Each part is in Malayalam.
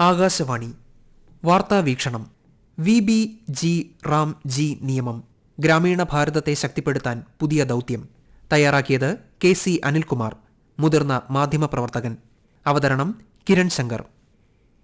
ആകാശവാണി. വാർത്താ വീക്ഷണം. V B G RAM G നിയമം. ഗ്രാമീണ ഭാരതത്തെ ശക്തിപ്പെടുത്താൻ പുതിയ ദൗത്യം. തയ്യാറാക്കിയത് കെ സി അനിൽകുമാർ. മുതിർന്ന മാധ്യമപ്രവർത്തകൻ അവതരണം കിരൺ ശങ്കർ.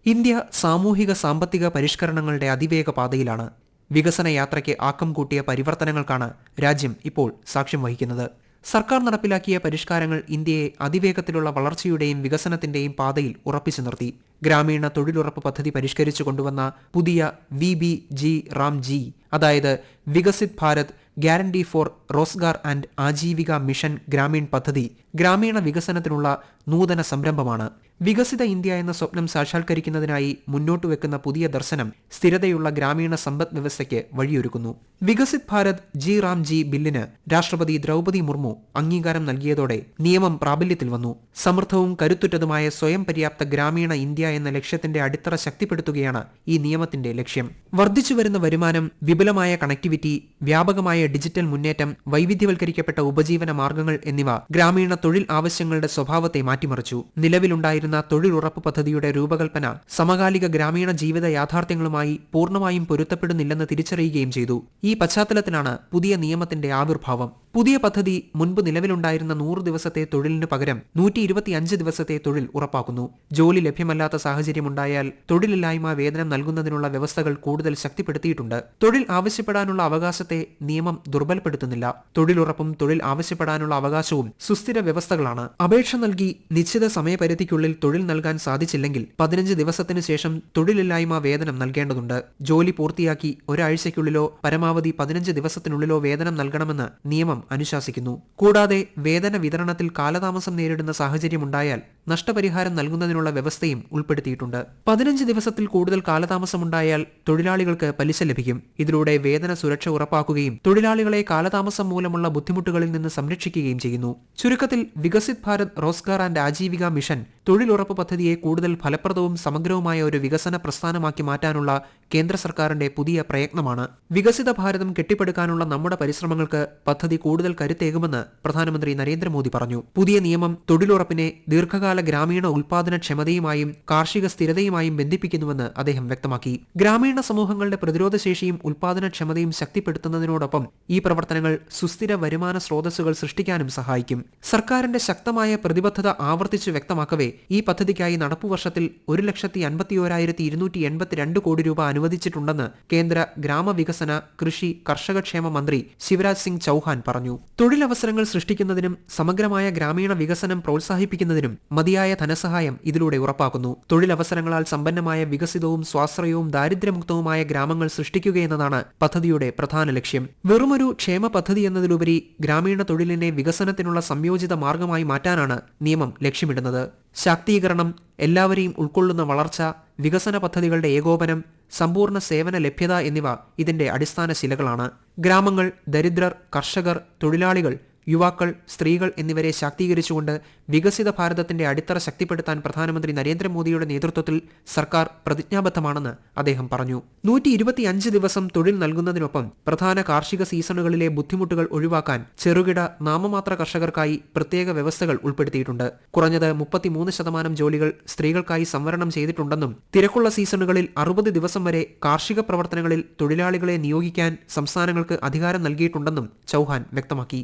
ഇന്ത്യ സാമൂഹിക സാമ്പത്തിക പരിഷ്കരണങ്ങളുടെ അതിവേഗ പാതയിലാണ്. വികസന യാത്രയ്ക്ക് ആക്കം കൂട്ടിയ പരിവർത്തനങ്ങൾക്കാണ് രാജ്യം ഇപ്പോൾ സാക്ഷ്യം വഹിക്കുന്നത്. സർക്കാർ നടപ്പിലാക്കിയ പരിഷ്കാരങ്ങൾ ഇന്ത്യയെ അതിവേഗത്തിലുള്ള വളർച്ചയുടെയും വികസനത്തിന്റെയും പാതയിൽ ഉറപ്പിച്ചു നിർത്തി. ഗ്രാമീണ തൊഴിലുറപ്പ് പദ്ധതി പരിഷ്കരിച്ചു കൊണ്ടുവന്ന പുതിയ V B G RAM G അതായത് Viksit Bharat guarantee for Rozgar and Ajeevika mission Gramin പദ്ധതി ഗ്രാമീണ വികസനത്തിനുള്ള നൂതന സംരംഭമാണ്. വികസിത ഇന്ത്യ എന്ന സ്വപ്നം സാക്ഷാത്കരിക്കുന്നതിനായി മുന്നോട്ട് വെക്കുന്ന പുതിയ ദർശനം സ്ഥിരതയുള്ള ഗ്രാമീണ സമ്പദ് വ്യവസ്ഥയ്ക്ക് വഴിയൊരുക്കുന്നു. Viksit Bharat G RAM G ബില്ലിന് രാഷ്ട്രപതി ദ്രൗപദി മുർമു അംഗീകാരം നൽകിയതോടെ നിയമം പ്രാബല്യത്തിൽ വന്നു. സമൃദ്ധവും കരുത്തുറ്റതുമായ സ്വയം പര്യാപ്ത ഗ്രാമീണ ഇന്ത്യ എന്ന ലക്ഷ്യത്തിന്റെ അടിത്തറ ശക്തിപ്പെടുത്തുകയാണ് ഈ നിയമത്തിന്റെ ലക്ഷ്യം. വർദ്ധിച്ചുവരുന്ന വരുമാനം വിപുലമായ കണക്ടിവിറ്റി വ്യാപകമായ ഡിജിറ്റൽ മുന്നേറ്റം വൈവിധ്യവൽക്കരിക്കപ്പെട്ട ഉപജീവന മാർഗങ്ങൾ എന്നിവ ഗ്രാമീണ തൊഴിൽ ആവശ്യങ്ങളുടെ സ്വഭാവത്തെ മാറ്റിമറിച്ചു. നിലവിലുണ്ടായിരുന്ന തൊഴിലുറപ്പ് പദ്ധതിയുടെ രൂപകൽപ്പന സമകാലിക ഗ്രാമീണ ജീവിത യാഥാർത്ഥ്യങ്ങളുമായി പൂർണമായും പൊരുത്തപ്പെടുന്നില്ലെന്ന് തിരിച്ചറിയുകയും ചെയ്തു. ഈ പശ്ചാത്തലത്തിലാണ് പുതിയ നിയമത്തിന്റെ ആവിർഭാവം. പുതിയ പദ്ധതി മുൻപ് നിലവിലുണ്ടായിരുന്ന നൂറ് ദിവസത്തെ തൊഴിലിനു പകരം നൂറ്റി ഇരുപത്തിയഞ്ച് ദിവസത്തെ തൊഴിൽ ഉറപ്പാക്കുന്നു. ജോലി ലഭ്യമല്ലാത്ത സാഹചര്യമുണ്ടായാൽ തൊഴിലില്ലായ്മ വേതനം നൽകുന്നതിനുള്ള വ്യവസ്ഥകൾ കൂടുതൽ ശക്തിപ്പെടുത്തിയിട്ടുണ്ട്. തൊഴിൽ ആവശ്യപ്പെടാനുള്ള അവകാശത്തെ നിയമം ദുർബലപ്പെടുത്തുന്നില്ല. തൊഴിലുറപ്പും തൊഴിൽ ആവശ്യപ്പെടാനുള്ള അവകാശവും സുസ്ഥിര വ്യവസ്ഥകളാണ്. അപേക്ഷ നൽകി നിശ്ചിത സമയപരിധിക്കുള്ളിൽ തൊഴിൽ നൽകാൻ സാധിച്ചില്ലെങ്കിൽ പതിനഞ്ച് ദിവസത്തിനു ശേഷം തൊഴിലില്ലായ്മ വേതനം നൽകേണ്ടതുണ്ട്. ജോലി പൂർത്തിയാക്കി ഒരാഴ്ചയ്ക്കുള്ളിലോ പരമാവധി പതിനഞ്ച് ദിവസത്തിനുള്ളിലോ വേതനം നൽകണമെന്ന് നിയമം അനുശാസിക്കുന്നു. കൂടാതെ വേതന വിതരണത്തിൽ കാലതാമസം നേരിടുന്ന സാഹചര്യമുണ്ടായാൽ നഷ്ടപരിഹാരം നൽകുന്നതിനുള്ള വ്യവസ്ഥയും ഉൾപ്പെടുത്തിയിട്ടുണ്ട്. പതിനഞ്ച് ദിവസത്തിൽ കൂടുതൽ കാലതാമസമുണ്ടായാൽ തൊഴിലാളികൾക്ക് പലിശ ലഭിക്കും. ഇതിലൂടെ വേതന സുരക്ഷ ഉറപ്പാക്കുകയും തൊഴിലാളികളെ കാലതാമസം മൂലമുള്ള ബുദ്ധിമുട്ടുകളിൽ നിന്ന് സംരക്ഷിക്കുകയും ചെയ്യുന്നു. ചുരുക്കത്തിൽ വികസിത് ഭാരത് റോസ്ഗാർ ആൻഡ് ആജീവിക മിഷൻ തൊഴിലുറപ്പ് പദ്ധതിയെ കൂടുതൽ ഫലപ്രദവും സമഗ്രവുമായ ഒരു വികസന പ്രസ്ഥാനമാക്കി മാറ്റാനുള്ള കേന്ദ്ര സർക്കാരിന്റെ പുതിയ പ്രയത്നമാണ്. വികസിത ഭാരതം കെട്ടിപ്പടുക്കാനുള്ള നമ്മുടെ പരിശ്രമങ്ങൾക്ക് പദ്ധതി കൂടുതൽ കരുത്തേകുമെന്ന് പ്രധാനമന്ത്രി നരേന്ദ്രമോദി പറഞ്ഞു. പുതിയ നിയമം തൊഴിലുറപ്പിനെ ദീർഘകാല ഗ്രാമീണ ഉൽപാദനക്ഷമതയുമായും കാർഷിക സ്ഥിരതയുമായും ബന്ധിപ്പിക്കുന്നുവെന്ന് അദ്ദേഹം വ്യക്തമാക്കി. ഗ്രാമീണ സമൂഹങ്ങളുടെ പ്രതിരോധശേഷിയും ഉൽപാദനക്ഷമതയും ശക്തിപ്പെടുത്തുന്നതിനോടൊപ്പം ഈ പ്രവർത്തനങ്ങൾ സുസ്ഥിര വരുമാന സ്രോതസ്സുകൾ സൃഷ്ടിക്കാനും സഹായിക്കും. സർക്കാരിന്റെ ശക്തമായ പ്രതിബദ്ധത ആവർത്തിച്ചു വ്യക്തമാക്കവേ ഈ പദ്ധതിക്കായി നടപ്പുവർഷത്തിൽ ഒരു ലക്ഷത്തി അൻപത്തിയോരായിരത്തി ഇരുന്നൂറ്റി എൺപത്തിരണ്ട് കോടി രൂപ അനുവദിച്ചിട്ടുണ്ടെന്ന് കേന്ദ്ര ഗ്രാമവികസന കൃഷി കർഷകക്ഷേമ മന്ത്രി ശിവരാജ് സിംഗ് ചൌഹാൻ പറഞ്ഞു. തൊഴിലവസരങ്ങൾ സൃഷ്ടിക്കുന്നതിനും സമഗ്രമായ ഗ്രാമീണ വികസനം പ്രോത്സാഹിപ്പിക്കുന്നതിനും മതിയായ ധനസഹായം ഇതിലൂടെ ഉറപ്പാക്കുന്നു. തൊഴിലവസരങ്ങളാൽ സമ്പന്നമായ വികസിതവും സ്വാശ്രയവും ദാരിദ്ര്യമുക്തവുമായ ഗ്രാമങ്ങൾ സൃഷ്ടിക്കുകയെന്നതാണ് പദ്ധതിയുടെ പ്രധാന ലക്ഷ്യം. വെറുമൊരു ക്ഷേമ പദ്ധതി എന്നതിലുപരി ഗ്രാമീണ തൊഴിലിനെ വികസനത്തിനുള്ള സംയോജിത മാർഗമായി മാറ്റാനാണ് നിയമം ലക്ഷ്യമിടുന്നത്. ശാക്തീകരണം എല്ലാവരെയും ഉൾക്കൊള്ളുന്ന വളർച്ച വികസന പദ്ധതികളുടെ ഏകോപനം സമ്പൂർണ സേവന ലഭ്യത എന്നിവ ഇതിന്റെ അടിസ്ഥാന ശിലകളാണ് ഗ്രാമങ്ങൾ ദരിദ്രർ കർഷകർ തൊഴിലാളികൾ യുവാക്കൾ സ്ത്രീകൾ എന്നിവരെ ശാക്തീകരിച്ചുകൊണ്ട് വികസിത ഭാരതത്തിന്റെ അടിത്തറ ശക്തിപ്പെടുത്താൻ പ്രധാനമന്ത്രി നരേന്ദ്രമോദിയുടെ നേതൃത്വത്തിൽ സർക്കാർ പ്രതിജ്ഞാബദ്ധമാണെന്ന് അദ്ദേഹം പറഞ്ഞു. നൂറ്റി ഇരുപത്തിയഞ്ച് ദിവസം തൊഴിൽ നൽകുന്നതിനൊപ്പം പ്രധാന കാർഷിക സീസണുകളിലെ ബുദ്ധിമുട്ടുകൾ ഒഴിവാക്കാൻ ചെറുകിട നാമമാത്ര കർഷകർക്കായി പ്രത്യേക വ്യവസ്ഥകൾ ഉൾപ്പെടുത്തിയിട്ടുണ്ട്. കുറഞ്ഞത് മുപ്പത്തിമൂന്ന് ശതമാനം ജോലികൾ സ്ത്രീകൾക്കായി സംവരണം ചെയ്തിട്ടുണ്ടെന്നും തിരക്കുള്ള സീസണുകളിൽ അറുപത് ദിവസം വരെ കാർഷിക പ്രവർത്തനങ്ങളിൽ തൊഴിലാളികളെ നിയോഗിക്കാൻ സംസ്ഥാനങ്ങൾക്ക് അധികാരം നൽകിയിട്ടുണ്ടെന്നും ചൌഹാൻ വ്യക്തമാക്കി.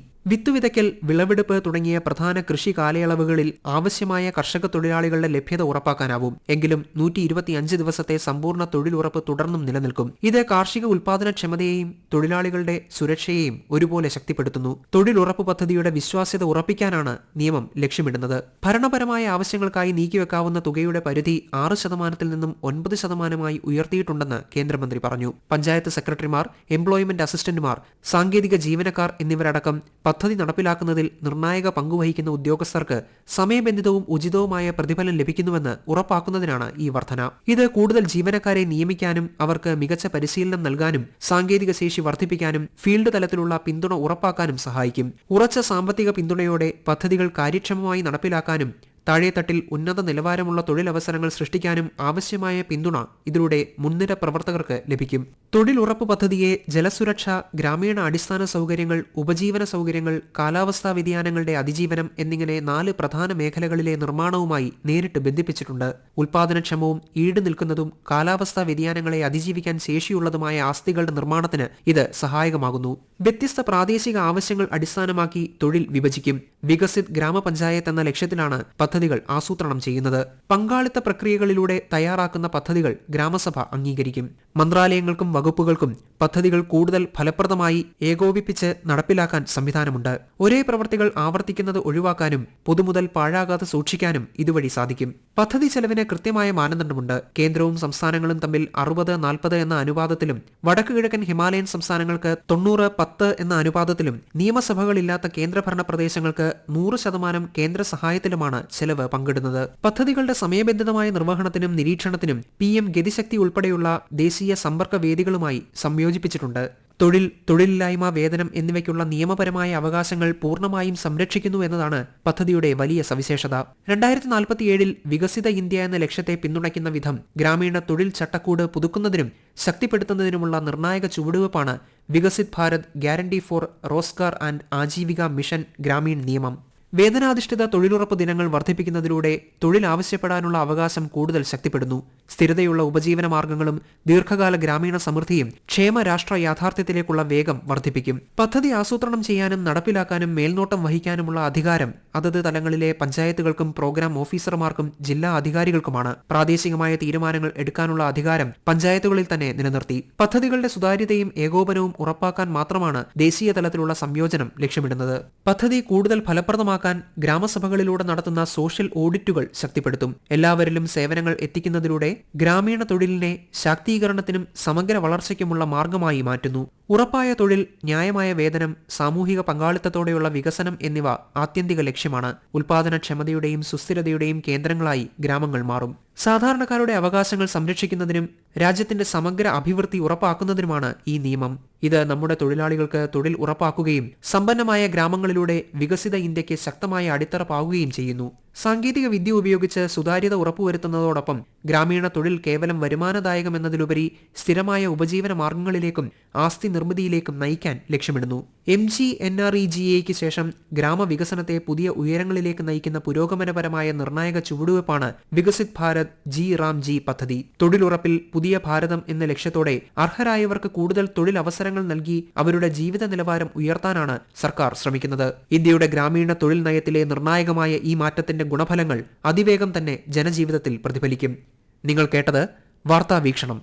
വിതയ്ക്കൽ വിളവെടുപ്പ് തുടങ്ങിയ പ്രധാന കൃഷി കാലയളവുകളിൽ ആവശ്യമായ കർഷക തൊഴിലാളികളുടെ ലഭ്യത ഉറപ്പാക്കാനാവും. എങ്കിലും നൂറ്റി ഇരുപത്തിയഞ്ച് ദിവസത്തെ സമ്പൂർണ തൊഴിലുറപ്പ് തുടർന്നും നിലനിൽക്കും. ഇത് കാർഷിക ഉൽപാദനക്ഷമതയെയും തൊഴിലാളികളുടെ സുരക്ഷയെയും ഒരുപോലെ ശക്തിപ്പെടുത്തുന്നു. തൊഴിലുറപ്പ് പദ്ധതിയുടെ വിശ്വാസ്യത ഉറപ്പിക്കാനാണ് നിയമം ലക്ഷ്യമിടുന്നത്. ഭരണപരമായ ആവശ്യങ്ങൾക്കായി നീക്കിവെക്കാവുന്ന തുകയുടെ പരിധി ആറ് ശതമാനത്തിൽ നിന്നും ഒൻപത് ശതമാനമായി ഉയർത്തിയിട്ടുണ്ടെന്ന് കേന്ദ്രമന്ത്രി പറഞ്ഞു. പഞ്ചായത്ത് സെക്രട്ടറിമാർ എംപ്ലോയ്മെന്റ് അസിസ്റ്റന്റുമാർ സാങ്കേതിക ജീവനക്കാർ എന്നിവരടക്കം പദ്ധതി നടപ്പിലാക്കുന്നതിൽ നിർണായക പങ്കുവഹിക്കുന്ന ഉദ്യോഗസ്ഥർക്ക് സമയബന്ധിതവും ഉചിതവുമായ പ്രതിഫലം ലഭിക്കുന്നുവെന്ന് ഉറപ്പാക്കുന്നതിനാണ് ഈ വർധന. ഇത് കൂടുതൽ ജീവനക്കാരെ നിയമിക്കാനും അവർക്ക് മികച്ച പരിശീലനം നൽകാനും സാങ്കേതിക ശേഷി വർദ്ധിപ്പിക്കാനും ഫീൽഡ് തലത്തിലുള്ള പിന്തുണ ഉറപ്പാക്കാനും സഹായിക്കും. ഉറച്ച സാമ്പത്തിക പിന്തുണയോടെ പദ്ധതികൾ കാര്യക്ഷമമായി നടപ്പിലാക്കാനും താഴെത്തട്ടിൽ ഉന്നത നിലവാരമുള്ള തൊഴിലവസരങ്ങൾ സൃഷ്ടിക്കാനും ആവശ്യമായ പിന്തുണ ഇതിലൂടെ മുൻനിര പ്രവർത്തകർക്ക് ലഭിക്കും. തൊഴിലുറപ്പ് പദ്ധതിയെ ജലസുരക്ഷ ഗ്രാമീണ അടിസ്ഥാന സൗകര്യങ്ങൾ ഉപജീവന സൗകര്യങ്ങൾ കാലാവസ്ഥാ വ്യതിയാനങ്ങളുടെ അതിജീവനം എന്നിങ്ങനെ നാല് പ്രധാന മേഖലകളിലെ നിർമ്മാണവുമായി നേരിട്ട് ബന്ധിപ്പിച്ചിട്ടുണ്ട്. ഉൽപാദനക്ഷമവും ഈട് നിൽക്കുന്നതും കാലാവസ്ഥാ വ്യതിയാനങ്ങളെ അതിജീവിക്കാൻ ശേഷിയുള്ളതുമായ ആസ്തികളുടെ നിർമ്മാണത്തിന് ഇത് സഹായകമാകുന്നു. വ്യത്യസ്ത പ്രാദേശിക ആവശ്യങ്ങൾ അടിസ്ഥാനമാക്കി തൊഴിൽ വിഭജിക്കും. വികസിത് ഗ്രാമപഞ്ചായത്ത് എന്ന ലക്ഷ്യത്തിലാണ് പദ്ധതികൾ ആസൂത്രണം ചെയ്യുന്നത്. പങ്കാളിത്ത പ്രക്രിയകളിലൂടെ തയ്യാറാക്കുന്ന പദ്ധതികൾ ഗ്രാമസഭ അംഗീകരിക്കും. മന്ത്രാലയങ്ങൾക്കും വകുപ്പുകൾക്കും പദ്ധതികൾ കൂടുതൽ ഫലപ്രദമായി ഏകോപിപ്പിച്ച് നടപ്പിലാക്കാൻ സംവിധാനമുണ്ട്. ഒരേ പ്രവർത്തികൾ ആവർത്തിക്കുന്നത് ഒഴിവാക്കാനും പൊതുമുതൽ പാഴാകാതെ സൂക്ഷിക്കാനും ഇതുവഴി സാധിക്കും. പദ്ധതി ചെലവിന് കൃത്യമായ മാനദണ്ഡമുണ്ട്. കേന്ദ്രവും സംസ്ഥാനങ്ങളും തമ്മിൽ അറുപത് നാൽപ്പത് എന്ന അനുപാതത്തിലും വടക്കു കിഴക്കൻ ഹിമാലയൻ സംസ്ഥാനങ്ങൾക്ക് തൊണ്ണൂറ് പത്ത് എന്ന അനുപാതത്തിലും നിയമസഭകളില്ലാത്ത കേന്ദ്രഭരണ പ്രദേശങ്ങൾക്ക് നൂറ് ശതമാനം കേന്ദ്ര സഹായത്തിലുമാണ് ചെലവ് പങ്കിടുന്നത്. പദ്ധതികളുടെ സമയബന്ധിതമായ നിർവഹണത്തിനും നിരീക്ഷണത്തിനും പി എം ഗതിശക്തി ഉൾപ്പെടെയുള്ള ദേശീയ സമ്പർക്ക വേദികളുമായി സംയോജിപ്പിച്ചിട്ടുണ്ട്. തൊഴിൽ തൊഴിലില്ലായ്മ വേതനം എന്നിവയ്ക്കുള്ള നിയമപരമായ അവകാശങ്ങൾ പൂർണമായും സംരക്ഷിക്കുന്നു എന്നതാണ് പദ്ധതിയുടെ വലിയ സവിശേഷത. രണ്ടായിരത്തി നാൽപ്പത്തിയേഴിൽ വികസിത ഇന്ത്യ എന്ന ലക്ഷ്യത്തെ പിന്തുണയ്ക്കുന്ന വിധം ഗ്രാമീണ തൊഴിൽ ചട്ടക്കൂട് പുതുക്കുന്നതിനും ശക്തിപ്പെടുത്തുന്നതിനുമുള്ള നിർണായക ചുവടുവെപ്പാണ് Viksit Bharat guarantee for Rozgar and Ajeevika mission Gramin നിയമം. വേതനാധിഷ്ഠിത തൊഴിലുറപ്പ് ദിനങ്ങൾ വർദ്ധിപ്പിക്കുന്നതിലൂടെ തൊഴിൽ ആവശ്യപ്പെടാനുള്ള അവകാശം കൂടുതൽ ശക്തിപ്പെടുന്നു. സ്ഥിരതയുള്ള ഉപജീവന മാർഗങ്ങളും ദീർഘകാല ഗ്രാമീണ സമൃദ്ധിയും ക്ഷേമ രാഷ്ട്ര യാഥാർത്ഥ്യത്തിലേക്കുള്ള വേഗം വർദ്ധിപ്പിക്കും. പദ്ധതി ആസൂത്രണം ചെയ്യാനും നടപ്പിലാക്കാനും മേൽനോട്ടം വഹിക്കാനുമുള്ള അധികാരം അതത് തലങ്ങളിലെ പഞ്ചായത്തുകൾക്കും പ്രോഗ്രാം ഓഫീസർമാർക്കും ജില്ലാ അധികാരികൾക്കുമാണ്. പ്രാദേശികമായ തീരുമാനങ്ങൾ എടുക്കാനുള്ള അധികാരം പഞ്ചായത്തുകളിൽ തന്നെ നിലനിർത്തി. പദ്ധതികളുടെ സുതാര്യതയും ഏകോപനവും ഉറപ്പാക്കാൻ മാത്രമാണ് ദേശീയ തലത്തിലുള്ള സംയോജനം ലക്ഷ്യമിടുന്നത്. പദ്ധതി കൂടുതൽ ഫലപ്രദമാക്കാൻ ഗ്രാമസഭകളിലൂടെ നടത്തുന്ന സോഷ്യൽ ഓഡിറ്റുകൾ ശക്തിപ്പെടുത്തും. എല്ലാവരിലും സേവനങ്ങൾ എത്തിക്കുന്നതിലൂടെ ഗ്രാമീണ തൊഴിലിനെ ശാക്തീകരണത്തിനും സമഗ്ര വളർച്ചയ്ക്കുമുള്ള മാർഗമായി മാറ്റുന്നു. ഉറപ്പായ തൊഴിൽ ന്യായമായ വേതനം സാമൂഹിക പങ്കാളിത്തത്തോടെയുള്ള വികസനം എന്നിവ ആത്യന്തിക ലക്ഷ്യമാണ്. ഉൽപാദനക്ഷമതയുടെയും സുസ്ഥിരതയുടെയും കേന്ദ്രങ്ങളായി ഗ്രാമങ്ങൾ മാറും. സാധാരണക്കാരുടെ അവകാശങ്ങൾ സംരക്ഷിക്കുന്നതിനും രാജ്യത്തിന്റെ സമഗ്ര അഭിവൃദ്ധി ഉറപ്പാക്കുന്നതിനുമാണ് ഈ നിയമം. ഇത് നമ്മുടെ തൊഴിലാളികൾക്ക് തൊഴിൽ ഉറപ്പാക്കുകയും സമ്പന്നമായ ഗ്രാമങ്ങളിലൂടെ വികസിത ഇന്ത്യയ്ക്ക് ശക്തമായ അടിത്തറ പാവുകയും ചെയ്യുന്നു. സാങ്കേതിക വിദ്യ ഉപയോഗിച്ച് സുതാര്യത ഉറപ്പുവരുത്തുന്നതോടൊപ്പം ഗ്രാമീണ തൊഴിൽ കേവലം വരുമാനദായകമെന്നതിലുപരി സ്ഥിരമായ ഉപജീവന മാർഗങ്ങളിലേക്കും ആസ്തി നിർമ്മിതിയിലേക്കും നയിക്കാൻ ലക്ഷ്യമിടുന്നു. M G N R E G എക്ക് ശേഷം ഗ്രാമവികസനത്തെ പുതിയ ഉയരങ്ങളിലേക്ക് നയിക്കുന്ന പുരോഗമനപരമായ നിർണായക ചുവടുവയ്പാണ് Viksit Bharat G RAM G പദ്ധതി. തൊഴിലുറപ്പിൽ പുതിയ ഭാരതം എന്ന ലക്ഷ്യത്തോടെ അർഹരായവർക്ക് കൂടുതൽ തൊഴിലവസരങ്ങൾ നൽകി അവരുടെ ജീവിത നിലവാരം ഉയർത്താനാണ് സർക്കാർ ശ്രമിക്കുന്നത്. ഇന്ത്യയുടെ ഗ്രാമീണ തൊഴിൽ നയത്തിലെ നിർണായകമായ ഈ മാറ്റത്തിന്റെ ഗുണഫലങ്ങൾ അതിവേഗം തന്നെ ജനജീവിതത്തിൽ പ്രതിഫലിക്കും. നിങ്ങൾ കേട്ടത് വാർത്താ വീക്ഷണം.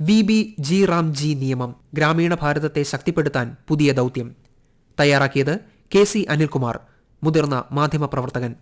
V B G RAM G നിയമം ഗ്രാമീണ ഭാരതത്തെ ശക്തിപ്പെടുത്താൻ പുതിയ ദൗത്യം. തയ്യാറാക്കിയത് കെ സി അനിൽകുമാർ മുതിർന്ന മാധ്യമപ്രവർത്തകൻ.